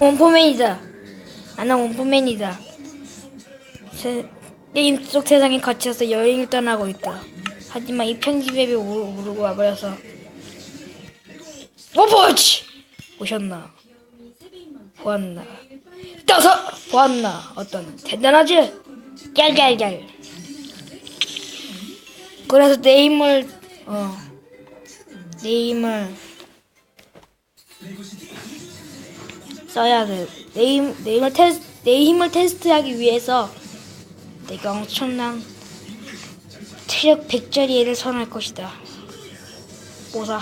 원포맨이다. 나는 원포맨이다. 세, 게임 속 세상에 갇혀서 여행을 떠나고 있다. 하지만 이 편집앱이 오르고 와버려서 원포치 오셨나? 보았나? 떠서 보았나? 어떤 대단하지? 짤짤짤. 그래서 내 힘을 어내 힘을 써야 돼. 내, 힘, 내 힘을 테스 내 힘을 테스트하기 위해서 내가 엄청난 체력 100짜리를 선할 것이다. 모사.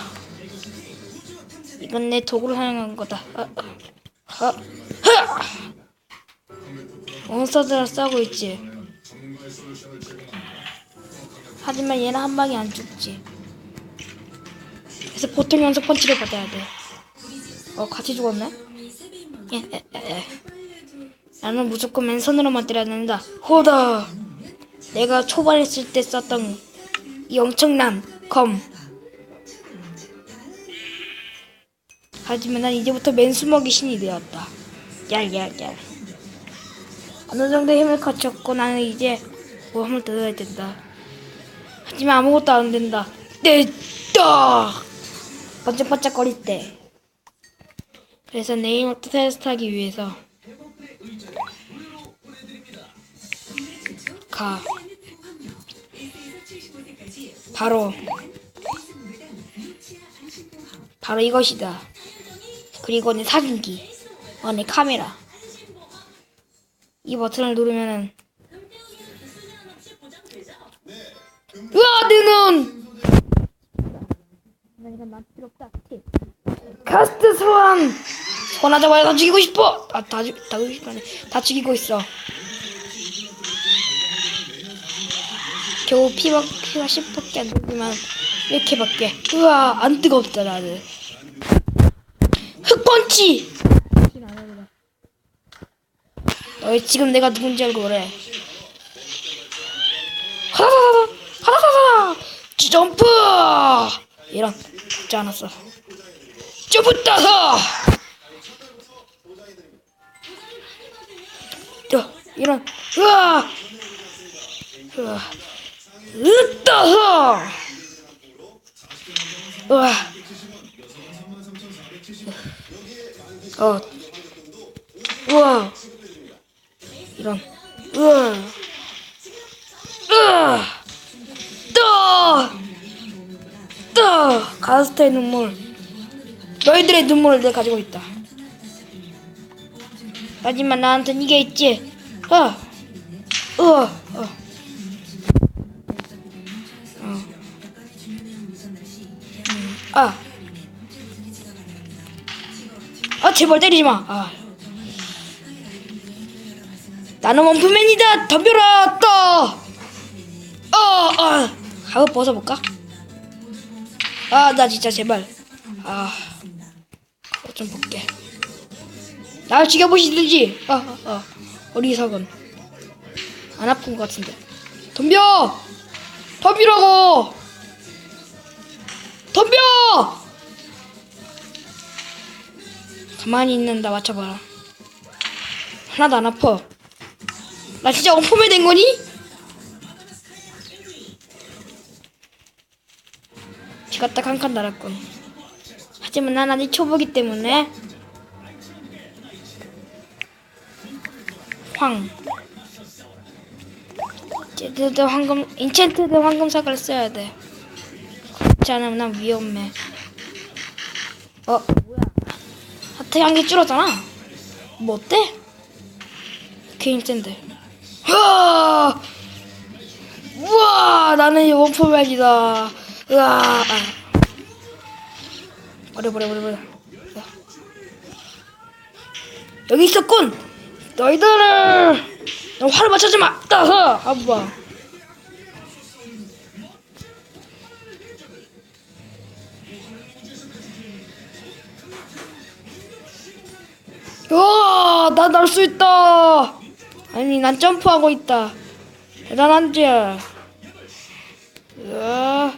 이건 내 도구를 사용한 거다. 아, 아, 아, 하! 몬스터들랑 싸우고 있지. 하지만 얘는 한 방에 안 죽지. 그래서 보통 연속 펀치를 받아야 돼. 어, 같이 죽었네? 예, 에, 에, 에. 나는 무조건 맨손으로만 때려야 된다. 호다! 내가 초반에 쓸때 썼던 이 엄청난 검. 하지만 난 이제부터 맨수먹이 신이 되었다. 얄얄얄. 어느 정도 힘을 갖췄고 나는 이제 모험을 떠나야 된다. 하지만 아무것도 안 된다. 떼딱! 반짝반짝거릴 때. 그래서 또 테스트하기 위해서 가 바로 바로 이것이다. 그리고 내 사진기, 어, 내 카메라. 이 버튼을 누르면은 으아 내 눈! 난 필요 없다. 팁. 카스트 소환! 소환하자마자 다 죽이고 싶어! 아, 다, 죽, 다. 다 죽이고 있어. 겨우 피가, 피가 10밖에 안 되지만, 이렇게밖에. 우와, 안 뜨겁다, 나는. 흑펀치! 너희 지금 내가 누군지 알고 그래. 하다다다! 하다다다! 점프! 이런, 죽지 않았어. 따서! 저, 이런, 으아! 으아! 으따서! 으아! 어, 우와! 이런, 으아! 으아! 떠! 떠! 가스터의 눈물. 너희들의 눈물을 내가 가지고 있다. 하지만 나한텐 이게 있지. 어, 어, 어. 어. 음, 아. 아, 제발 때리지 마. 아. 나는 원프맨이다. 덤벼라. 떠. 어, 어. 가고 벗어볼까? 아, 나 진짜 제발. 아. 좀 볼게. 날 죽여보시든지. 아, 아, 아. 어리석은. 안 아픈 것 같은데. 덤벼! 덤비라고! 덤벼! 가만히 있는다 맞춰봐라. 하나도 안 아파. 나 진짜 원폼이 된 거니? 피가 딱 한칸 달았군. 하지만 난 아직 초보기 때문에 황. 제드도 황금, 인챈트드 황금사과를 써야 돼. 그렇지 않으면 난 위험해. 어, 뭐야. 하트 향기 줄었잖아. 뭐 어때? 짠데. 우와! 우와! 나는 원포백이다. 으아! 버려, 버려, 버려, 버려. 야. 여기 있었군! 너희들을! 너 화를 맞추지 마! 따서! 아빠. 우와! 나날 수 있다! 아니, 난 점프하고 있다. 대단한지. 으아.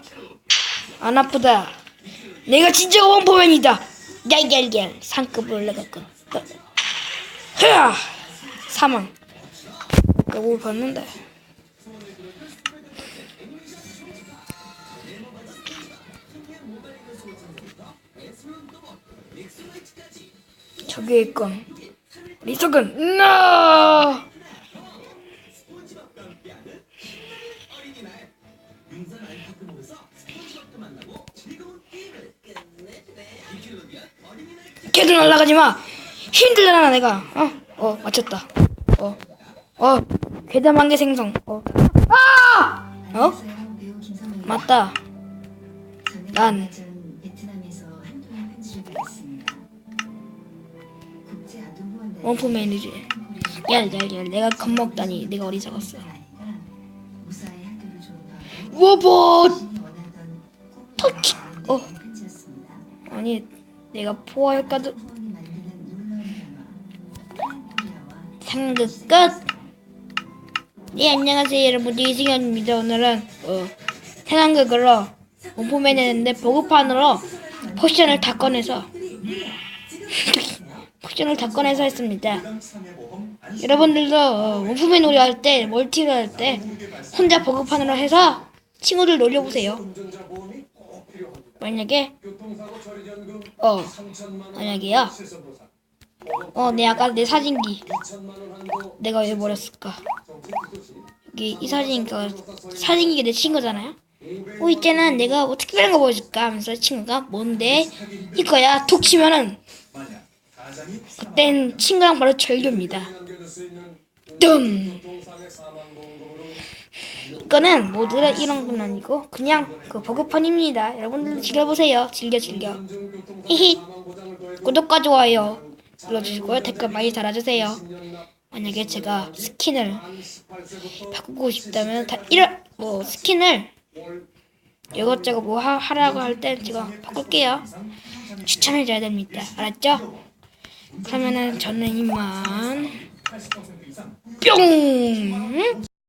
안 아프다. 내가 진짜 원포맨이다. 상급을 올라갔군. 어. 흐야 사망 요걸 봤는데 저기 있건 리석은 나걔들 날아가지 마 힘들잖아 내가 어? 어 맞췄다 어? 어 괴담 한개 생성 어? 아! 어? 맞다 난. 국제 아동 후원단이 원포맨이지 얄얄얄 내가 겁먹다니 내가 어리석었어 로봇 터치 어. 아니 내가 포화효과도? 상극 끝! 네 안녕하세요 여러분. 이승현입니다. 오늘은 어, 상황극으로 원포맨 했는데 보급판으로 포션을 다 꺼내서 포션을 다 꺼내서 했습니다. 여러분들도 어, 원포맨 놀이 할때 멀티를 할 때 혼자 보급판으로 해서 친구들 놀려보세요. 만약에 어 만약에요 어, 내 아까 내 사진기 내가 왜 버렸을까? 여기 이 사진기가 사진기가 내 친구잖아요. 어 이제는 내가 뭐 특별한 거 보여줄까 하면서 친구가 뭔데 이거야 툭 치면은 그땐 친구랑 바로 절교입니다. dum 이거는 모두가 이런 건 아니고 그냥 그 버그판입니다. 여러분들도 즐겨보세요. 즐겨 즐겨. 히히 구독과 좋아요 눌러주시고요. 댓글 많이 달아주세요. 만약에 제가 스킨을 바꾸고 싶다면 다 이런 뭐 스킨을 이것저것 뭐 하, 하라고 할 때 제가 바꿀게요. 추천해줘야 됩니다. 알았죠? 그러면은 저는 이만 뿅